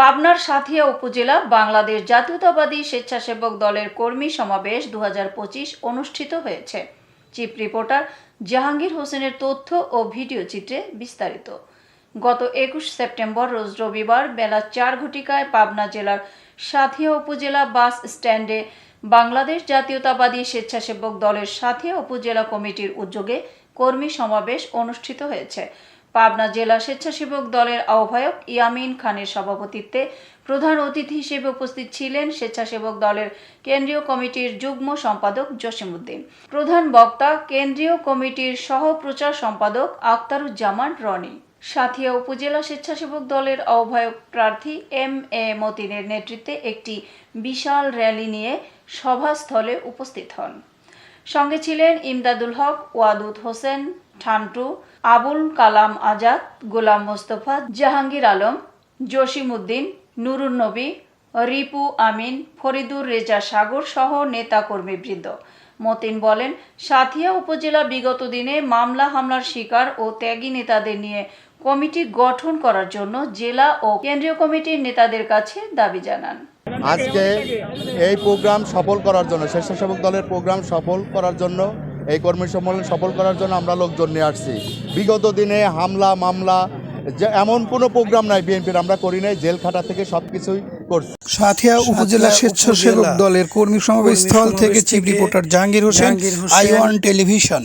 পাবনার সাথিয়া উপজেলা বাংলাদেশ জাতীয়তাবাদী স্বেচ্ছাসেবক দলের কর্মী সমাবেশ দুহাজার পঁচিশ অনুষ্ঠিত হয়েছে। চিফ রিপোর্টার জাহাঙ্গীর হোসেনের তথ্য ও ভিডিও চিত্রে বিস্তারিত। গত একুশ সেপ্টেম্বর রোজ রবিবার বেলা চার ঘটিকায় পাবনা জেলার সাথিয়া উপজেলা বাস স্ট্যান্ডে বাংলাদেশ জাতীয়তাবাদী স্বেচ্ছাসেবক দলের সাথিয়া উপজেলা কমিটির উদ্যোগে কর্মী সমাবেশ অনুষ্ঠিত হয়েছে। পাবনা জেলা স্বেচ্ছাসেবক দলের আহ্বায়ক ইয়ামিন খানের সভাপতিত্বে প্রধান অতিথি হিসেবে উপস্থিত ছিলেন স্বেচ্ছাসেবক দলের কেন্দ্রীয় কমিটির যুগ্ম সম্পাদক জসিমউদ্দিন, প্রধান বক্তা কেন্দ্রীয় কমিটির সহ প্রচার সম্পাদক আক্তারুজ্জামান রনি, সাথিয়া উপজেলা স্বেচ্ছাসেবক দলের আহ্বায়ক প্রার্থী এম এ মতিনের নেতৃত্বে একটি বিশাল র্যালি নিয়ে সভাস্থলে উপস্থিত হন। সঙ্গে ছিলেন ইমদাদুল হক, ওয়াদুদ হোসেন, ঠান্টু, আবুল কালাম আজাদ, গোলাম মোস্তফা, জাহাঙ্গীর আলম, জসিমউদ্দিন, নুরুন নবী, রিপু আমিন, ফরিদুর রেজা সাগর সহ নেতাকর্মীবৃন্দ মতিন বলেন, সাথিয়া উপজেলা বিগত দিনে মামলা, হামলার শিকার ও ত্যাগী নেতাদের নিয়ে কমিটি গঠন করার জন্য জেলা ও কেন্দ্রীয় কমিটির নেতাদের কাছে দাবি জানান। আজকে এই প্রোগ্রাম সফল করার জন্য স্বেচ্ছাসেবক দলের প্রোগ্রাম সফল করার জন্য এই কর্মী সম্মেলন সফল করার জন্য আমরা লোকজন নিয়ে আসছি। বিগত দিনে হামলা মামলা যে এমন কোনো প্রোগ্রাম নাই বিএনপির আমরা করি নাই জেল খাটা থেকে সব কিছুই করছি। সাথিয়া উপজেলা স্বেচ্ছাসেবক দলের কর্মী সমাবেশ স্থল থেকে chief reporter Jahangir Hossain I one television.